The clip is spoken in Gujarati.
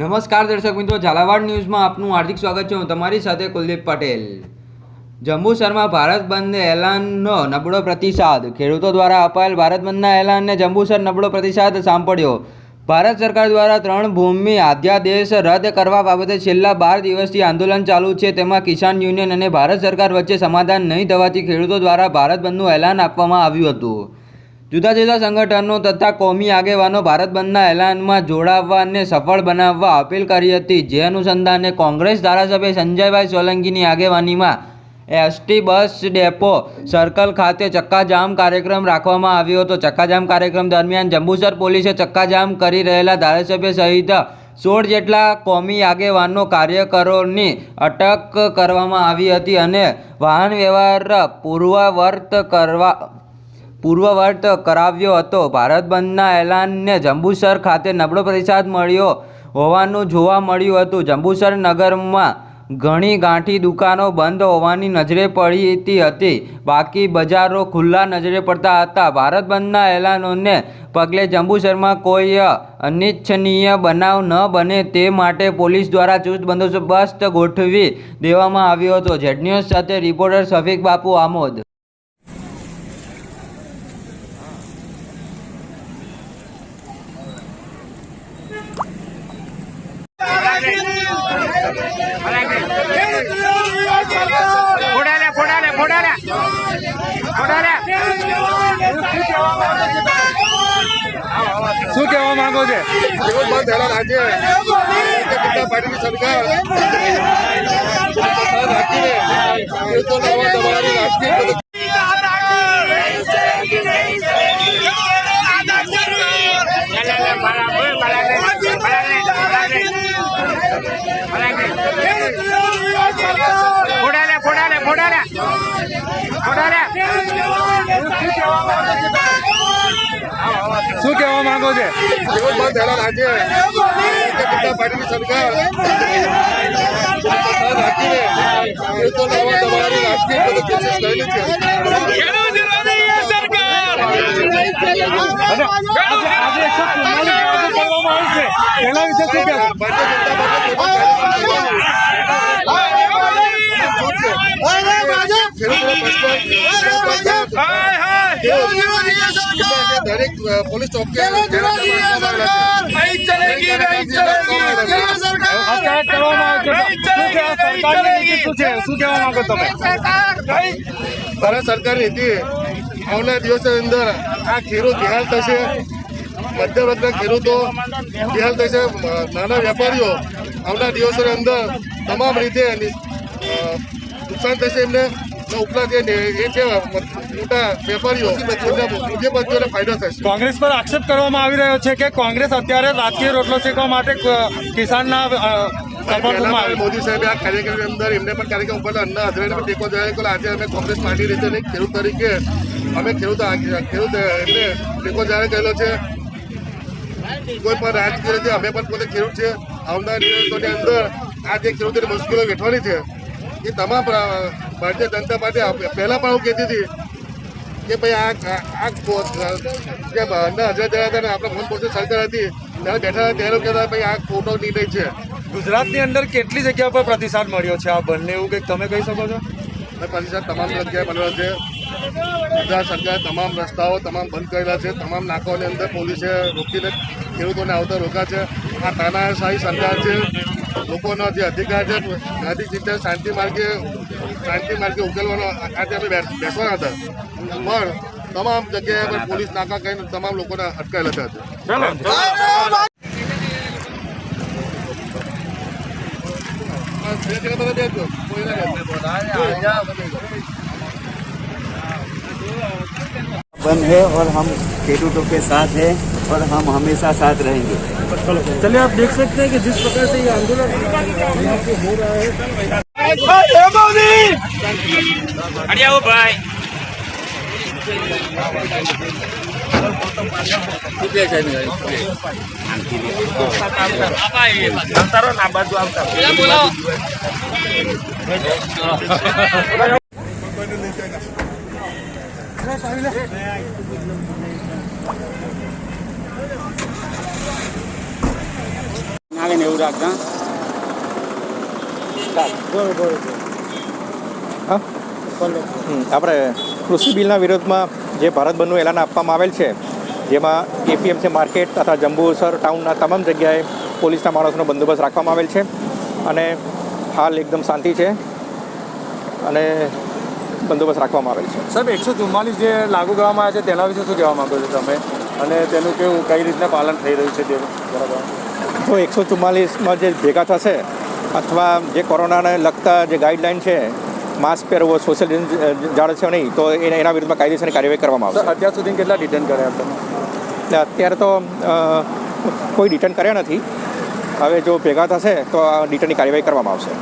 નમસ્કાર દર્શક મિત્રો, ઝાલાવાડ ન્યૂઝમાં આપનું હાર્દિક સ્વાગત છે. હું તમારી સાથે કુલદીપ પટેલ. જંબુસરમાં ભારત બંધ એલાનનો નબળો પ્રતિસાદ. ખેડૂતો દ્વારા અપાયેલ ભારત બંધના એલાનને જંબુસર નબળો પ્રતિસાદ સાંપડ્યો. ભારત સરકાર દ્વારા ત્રણ ભૂમિ અધ્યાદેશ રદ કરવા બાબતે છેલ્લા બાર દિવસથી આંદોલન ચાલુ છે. તેમાં કિસાન યુનિયન અને ભારત સરકાર વચ્ચે સમાધાન નહીં થવાથી ખેડૂતો દ્વારા ભારત બંધનું એલાન આપવામાં આવ્યું હતું. જુદા જુદા સંગઠનો તથા કોમી આગેવાનો ભારત બંધના એલાનમાં જોડાવાને સફળ બનાવવા અપીલ કરી હતી. જે અનુસંધાને કોંગ્રેસ ધારાસભ્ય સંજયભાઈ સોલંકીની આગેવાનીમાં એસટી બસ ડેપો સર્કલ ખાતે ચક્કાજામ કાર્યક્રમ રાખવામાં આવ્યો હતો. ચક્કાજામ કાર્યક્રમ દરમિયાન જંબુસર પોલીસે ચક્કાજામ કરી રહેલા ધારાસભ્ય સહિત સોળ જેટલા કોમી આગેવાનો કાર્યકરોની અટક કરવામાં આવી હતી અને વાહન વ્યવહાર પૂર્વવર્ત કરવા પૂર્વવર્ત કરાવ્યો હતો. ભારત બંધના એલાનને જંબુસર ખાતે નબળો પ્રતિસાદ મળ્યો હોવાનું જોવા મળ્યું હતું. જંબુસર નગરમાં ઘણી ગાંઠી દુકાનો બંધ હોવાની નજરે પડતી હતી. બાકી બજારો ખુલ્લા નજરે પડતા હતા. ભારત બંધના એલાનોને પગલે જંબુસરમાં કોઈ અનિચ્છનીય બનાવ ન બને તે માટે પોલીસ દ્વારા ચુસ્ત બંદોબસ્ત ગોઠવી દેવામાં આવ્યો હતો. જેડ ન્યૂઝ સાથે રિપોર્ટર શફીક બાપુ આમોદ. માંગો છે. સરકાર સરકાર રાખીને ખેડૂતોને અવાજ દબાવવાની રાજકીય પદ્ધતિ ફોડાલે ફોડાલે ફોડાલે ફોડાલે શું કહેવા માંગો છે? દિવસ બાદ થયેલા આજે ભારતીય પાર્ટીની સરકાર રાખીને કોશિશ કરેલી છે. તેના વિશે શું કહેશો? દરેક પોલીસ ચોકી અટકાયત કરવામાં આવે છે શું છે આ સરકારની નીતિ શું છે? શું કહેવા માંગો તમે? ભારત સરકારની નીતિ આવનાર દિવસની અંદર આ ખેડૂત બેહાલ થશે મધ્ય વર્ગના ખેડૂતો બેહાલ થશે નાના વેપારીઓ આવનાર દિવસોની અંદર તમામ રીતે નુકસાન થશે એમને. અને ઉપરાંત એ છે મોટા વેપારીઓ એમના ઉદ્યોગપતિઓને ફાયદો થશે કોંગ્રેસ પર આક્ષેપ કરવામાં આવી રહ્યો છે કે કોંગ્રેસ અત્યારે રાજકીય રોટલો શેકવા માટે કિસાનના મોદી સાહેબે આ કાર્યક્રમની અંદર એમને પણ કાર્યક્રમ ઉપર અન્ના હજરાને પણ ટેકો જાહેર કર્યો આજે અમે કોંગ્રેસ પાર્ટી રીતે નહીં, ખેડૂત તરીકે અમે ખેડૂત ખેડૂત એમને ટેકો જાહેર કરેલો છે. કોઈ પણ રાજકીય રીતે અમે પણ પોતે ખેડૂત છે આવનાર દિવસોની અંદર આ જે ખેડૂતોની મુશ્કેલીઓ વેઠવાની છે એ તમામ ભારતીય જનતા પાર્ટી પહેલાં પણ હું કહેતી હતી કે ભાઈ આ આ- જે અન્ન હજાર હતા ને આપણે મન પોતે સરકાર હતી. ત્યારે બેઠા હતા ત્યારે કહેતા ભાઈ આ ખોટો નિર્ણય છે. ગુજરાતની અંદર કેટલી જગ્યા પર પ્રતિસાદ મળ્યો છે? આ બંને એવું કંઈક તમે કહી શકો છો? પરિષદ તમામ જગ્યાએ મળ્યો છે. ગુજરાત સરકારે તમામ રસ્તાઓ તમામ બંધ કરેલા છે. તમામ નાકાઓની અંદર પોલીસે રોકીને ખેડૂતોને આવતા રોકા છે. આ તાનાશાહી સરકાર છે. લોકોનો જે અધિકાર છે ગાંધી જીતે શાંતિ માર્ગે શાંતિ માર્ગે ઉકેલવાનો આજે અમે બેસ- બેસવાના હતા પણ તમામ જગ્યાએ પર પોલીસ નાકા કરીને તમામ લોકોને અટકાયેલા હતા બે જગ્યા બધા બેસજો કોઈ ના બેસજો बंद है और हम खेडूतों के साथ हैं और हम हमेशा साथ रहेंगे चलिए आप देख सकते हैं कि जिस प्रकार से ये आंदोलन અડિયાઓ ભાઈ આવતારો ના બાજુ આવતા બોલાવો લાગે ને એવું રાખતા હમ, આપણે કૃષિ બિલના વિરોધમાં જે ભારત બંધનું એલાન આપવામાં આવેલ છે જેમાં એપીએમસી માર્કેટ તથા જંબુસર ટાઉનના તમામ જગ્યાએ પોલીસના માણસનો બંદોબસ્ત રાખવામાં આવેલ છે અને હાલ એકદમ શાંતિ છે અને બંદોબસ્ત રાખવામાં આવેલ છે. સાહેબ એકસો ચુમ્માલીસ જે લાગુ કરવામાં આવ્યા છે તેના વિશે શું કહેવા માંગો છો તમે? અને તેનું કેવું કઈ રીતના પાલન થઈ રહ્યું છે તેનું બરાબર તો એકસો ચુમ્માલીસમાં જે ભેગા થશે અથવા જે કોરોનાને લગતા જે ગાઈડલાઈન છે માસ્ક પહેરવો સોશિયલ જાળવશે નહીં તો એને એના વિરુદ્ધમાં કાયદેસરની કાર્યવાહી કરવામાં આવશે. અત્યાર સુધી કેટલા રિટર્ન કર્યા તમે? અત્યારે તો કોઈ રિટર્ન કર્યા નથી. હવે જો ભેગા થશે તો આ રિટર્નની કાર્યવાહી કરવામાં આવશે.